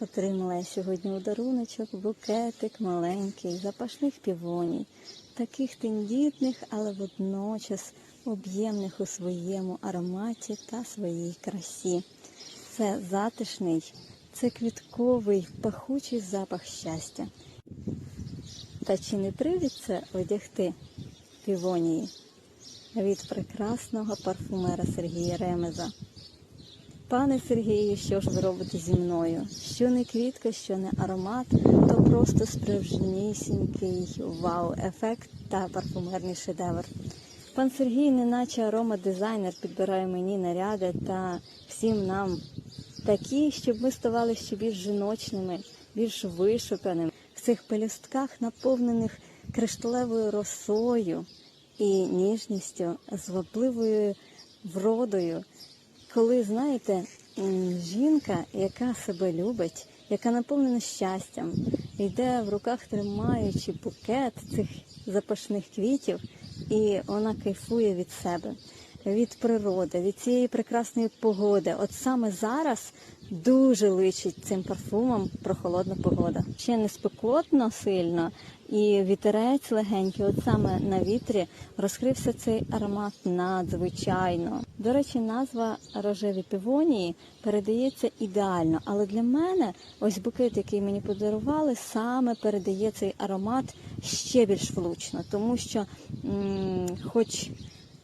Отримала я сьогодні у даруночок букетик маленький, запашних півоній, таких тендітних, але водночас об'ємних у своєму ароматі та своїй красі. Це затишний, це квітковий, пахучий запах щастя. Та чи не привід це одягти півонії від прекрасного парфумера Сергія Ремеза? Пане Сергію, що ж ви робите зі мною? Що не квітка, що не аромат, то просто справжнісінький вау-ефект та парфумерний шедевр. Пан Сергій, неначе аромадизайнер, підбирає мені наряди та всім нам такі, щоб ми ставали ще більш жіночними, більш вишуканими в цих пелюстках, наповнених кришталевою росою і ніжністю, звабливою вродою. Коли знаєте, жінка, яка себе любить, яка наповнена щастям, йде в руках тримаючи букет цих запашних квітів, і вона кайфує від себе, від природи, від цієї прекрасної погоди. От саме зараз дуже личить цим парфумом прохолодна погода. Ще не спекотно сильно, і вітерець легенький. От саме на вітрі розкрився цей аромат надзвичайно. До речі, назва рожеві півонії передається ідеально, але для мене ось букет, який мені подарували, саме передає цей аромат ще більш влучно, тому що, м, хоч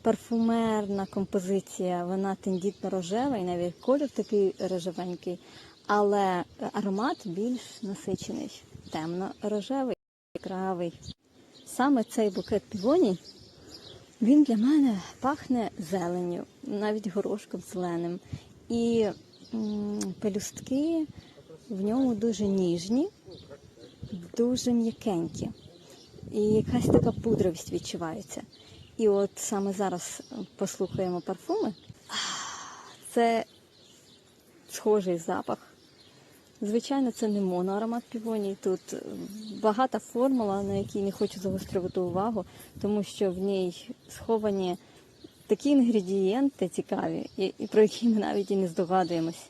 парфумерна композиція, вона тендітно рожева, і навіть колір такий рожевенький, але аромат більш насичений, темно-рожевий, яскравий. Саме цей букет півоній, він для мене пахне зеленню, навіть горошком зеленим. І пелюстки в ньому дуже ніжні, дуже м'якенькі. І якась така пудровість відчувається. І от саме зараз послухаємо парфуми. Це схожий запах. Звичайно, це не моноаромат півоній. Тут багата формула, на якій не хочу загострювати увагу, тому що в ній сховані такі інгредієнти цікаві, і про які ми навіть і не здогадуємось.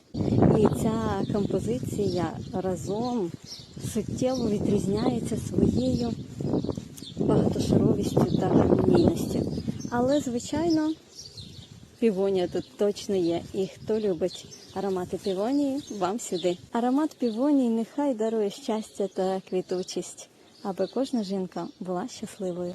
І ця композиція разом суттєво відрізняється своєю багатошаровістю та гармонійністю. Але, звичайно, півонія тут точно є. І хто любить аромати півонії, вам сюди. Аромат півонії нехай дарує щастя та квітучість, аби кожна жінка була щасливою.